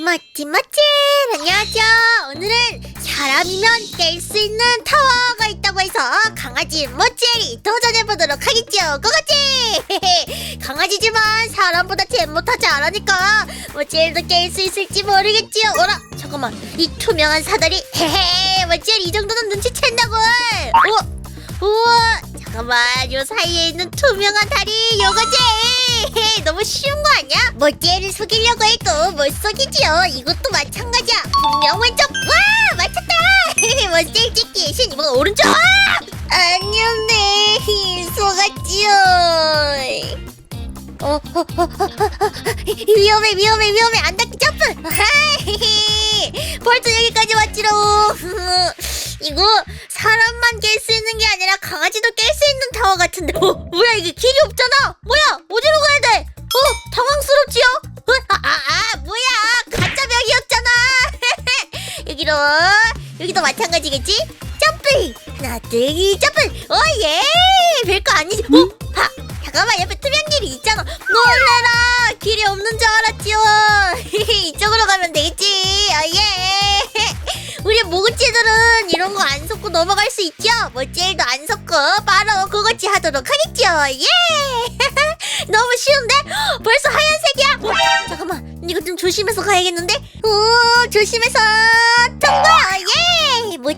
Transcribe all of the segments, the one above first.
멋지 멋지 안녕하세요. 오늘은 사람이면 깰 수 있는 타워가 있다고 해서 강아지 멋지리 도전해 보도록 하겠죠 그거지! 강아지지만 사람보다 잼 못하지 않으니까 멋지리도 깰 수 있을지 모르겠지요. 어라 잠깐만. 이 투명한 사다리. 헤헤 멋지리 이 정도는 눈치챈다고. 어? 우와 잠깐만. 요 사이에 있는 투명한 다리 요거지 너무 쉬운 거 아니야? 멋지애를 속이려고 해도 못 속이지요. 이것도 마찬가지야. 분명 왼쪽 와! 맞췄다! 멋지애 찍기 신 이번 오른쪽! 아니었네. 속았지요 어, 어, 어, 위험해 위험해 위험해. 안 닿기 점프! 벌써 여기까지 왔지롱. 이거 사람만 깰 수 있는 게 아니라 강아지도 깰 수 있는 타워 같은데. 어 뭐야 이게 길이 없잖아 여기로. 여기도 마찬가지겠지? 점프! 하나 둘 점프! 오예! 별거 아니지. 어? 하 잠깐만 옆에 투명 길이 있잖아. 놀래라! 길이 없는 줄 알았지요. 이쪽으로 가면 되겠지. 아예! 우리 모그치들은 이런 거 안 섞고 넘어갈 수 있죠? 멋지일도 안 섞고 바로 그거지 하도록 하겠죠 예! 너무 쉬운데? 헉, 벌써 하얀색이야! 어, 잠깐만 이거 좀 조심해서 가야겠는데? 오 조심해서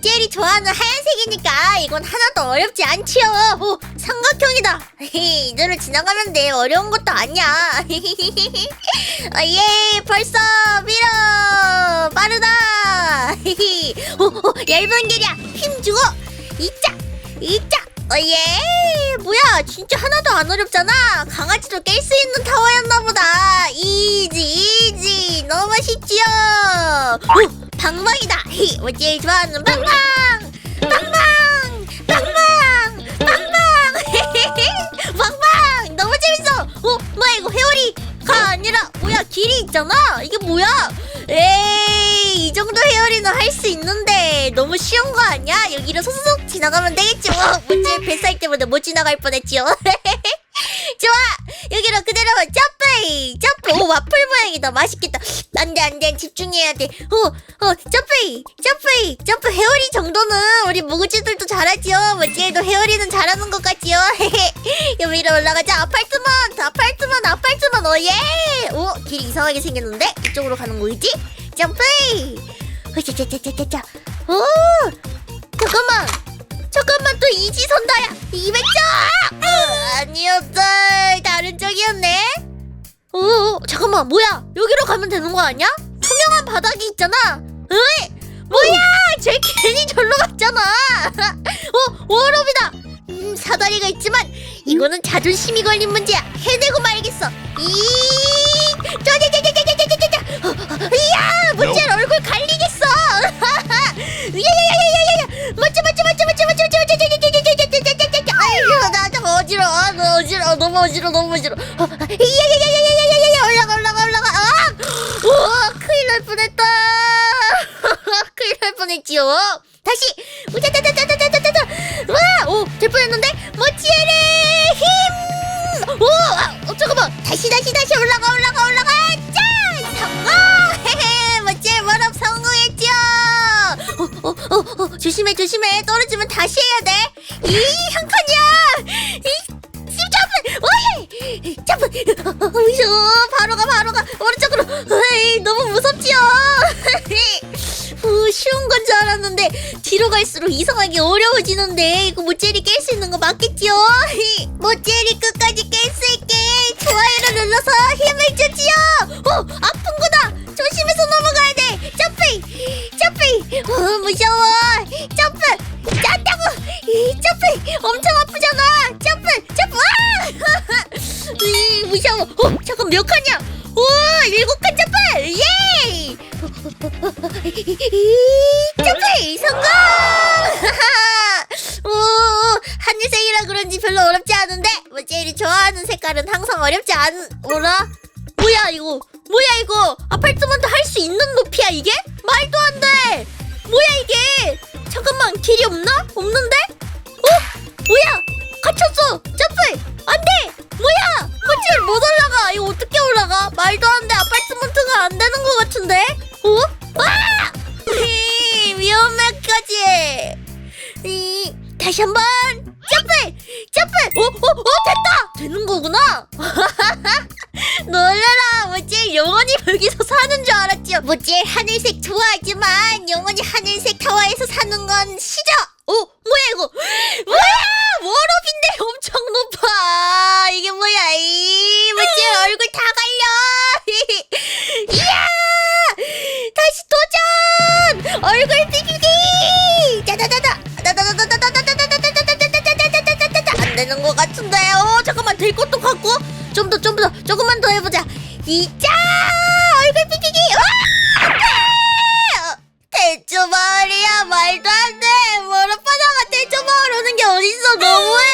젤이 좋아하는 하얀색이니까 이건 하나도 어렵지 않지요. 오 삼각형이다. 이대로 지나가면 돼 어려운 것도 아니야. 아, 예 벌써 밀어. 빠르다. 오, 오, 얇은 길이야. 힘 주고. 이짝 이짝 어예. 뭐야 진짜 하나도 안 어렵잖아. 강아지도 깰 수 있는 타워였나 보다. 이지 이지. 너무 쉽지요. 오 방방이다. 히, 뭐 제일 좋아하는 방방 방방 방방 방방 방방 너무 재밌어! 어 뭐야 이거 회오리가 아니라 뭐야 길이 있잖아? 이게 뭐야? 에이 이 정도 헤어리는 할 수 있는데 너무 쉬운 거 아니야? 여기로 소소속 지나가면 되겠지 뭐 뭐지 뱃살 때문에 못 지나갈 뻔했지요 좋아! 여기로 그대로 점프 점프! 오 와플 모양이다 맛있겠다. 안돼 안돼. 집중해야 돼오어 점프 점프 점프 헤어리 정도는 우리 모구지들도 잘하지요. 뭐지도 헤어리는 잘하는 것 같지요. 여기 위로 올라가자. 아파트먼트 아파트먼트 아파트먼트 오예! 오 길 이상하게 생겼는데? 이쪽으로 가는 거겠지? 점프 으짜짜짜짜짜 오! 잠깐만! 잠깐만 또 이지선다야! 200점 아니었다 다른 쪽이었네. 오 잠깐만 뭐야? 여기로 가면 되는 거 아니야? 투명한 바닥이 있잖아. 으이 뭐야? 쟤 괜히 절로 갔잖아. 어 워럽이다. 음 사다리가 있지만 이거는 자존심이 걸린 문제야 너무 어지러워 너무 어지러워 야야야야야야야야 올라가 올라가 올라가 아 우와 큰일 날 뻔했다 큰일 날 뻔했지요 다시 우자자자자자자자자 와오될 뻔했는데 멋지에레 힘! 오! 아, 어, 잠깐만 다시 다시 다시 올라가 올라가 올라가 짠! 성공! 헤헤 멋지에 워업 성공했죠 어, 어, 어, 어, 조심해 조심해 떨어지면 다시 해야 돼이 한 칸이야 이 점프! 어휴, 바로 가, 바로 가! 오른쪽으로! 에이, 너무 무섭지요? 후, 쉬운 건 줄 알았는데, 뒤로 갈수록 이상하게 어려워지는데, 이거 모젤이 깰수 있는 거 맞겠지요? 모젤이 끝까지 깰 수 있게 좋아요를 눌러서 힘을 주지요! 어, 아픈 거다! 조심해서 넘어가야 돼! 점프! 점프! 어, 무서워! 점프! 짠다고! 이 점프! 엄청 어, 잠깐 몇 칸이야? 우와! 일곱 칸 점프! 예! 점프! 성공! 오, 하늘색이라 그런지 별로 어렵지 않은데, 뭐 제일 좋아하는 색깔은 항상 어렵지 않, 뭐라? 뭐야, 이거? 뭐야, 이거? 아파트먼트 할 수 있는 높이야, 이게? 말도 안 돼! 뭐야, 이게? 잠깐만, 길이 없나? 없는데? 한번 점프, 점프. 어, 어, 어, 됐다. 되는 거구나. 놀래라. 뭐지? 영원히 여기서 사는 줄 알았죠. 뭐지? 하늘색 좋아하지만 영원히 하늘색 타워에서 사는 건 싫어. 이자! 얼굴 삐삐기! 와! 대초마을이야 말도 안 돼! 모로바다가 대초마을 오는 게 어딨어 너무해!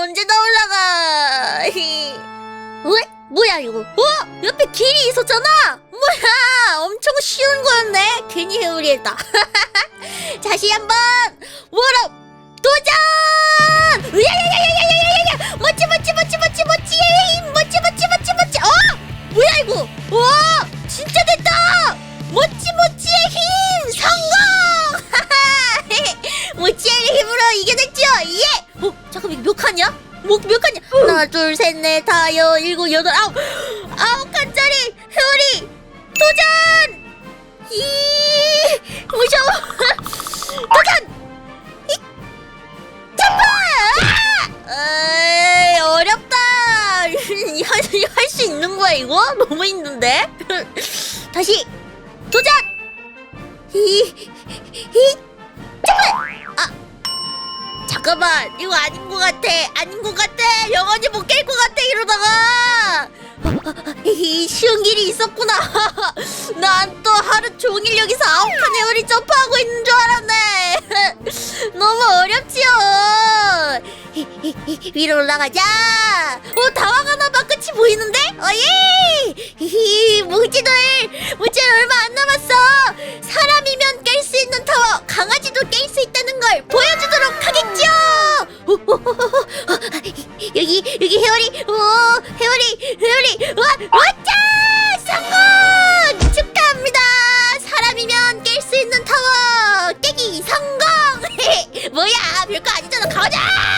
언제 다 올라가? 왜? 뭐야 이거? 어? 옆에 길이 있었잖아! 뭐야! 엄청 쉬운 거였네! 괜히 해오리했다. 다시 한번! 워럽 도전 몇 칸이야 하나 둘 셋 넷 다섯 여섯 일곱 여덟 아홉 아홉 칸짜리 회오리 도전 이 무서워 도전! 아! 에이, 어렵다. 할 수 있는 거야, 이거? 너무 힘든데? 다시, 도전! 히, 잠깐만. 이거 아닌 것 같아. 아닌 것 같아. 영원히 못 깰 것 같아, 이러다가. 이 쉬운 길이 있었구나. 난 또 하루 종일 여기서 아홉 칸 에어리 점프하고 있는 줄 알았네. 너무 어렵지요. 위로 올라가자. 어, 다 와가나 봐. 끝이 보이는데? 어예! 히히, 모지들, 모지들 얼마 안 남았어. 사람이면 깰 수 있는 타워 강아지도 깰 수 있다는 걸 보여주도록 하겠죠. 아, 여기 여기 해월이 오 해월이 해월이 와 왔자 성공 축하합니다. 사람이면 깰 수 있는 타워 깨기 성공. 뭐야 별거 아니잖아 가자.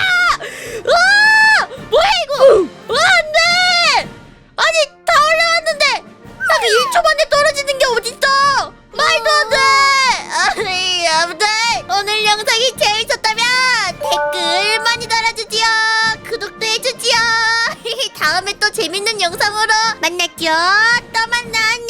다음에 또 재밌는 영상으로 만날게요. 또 만나. 안녕.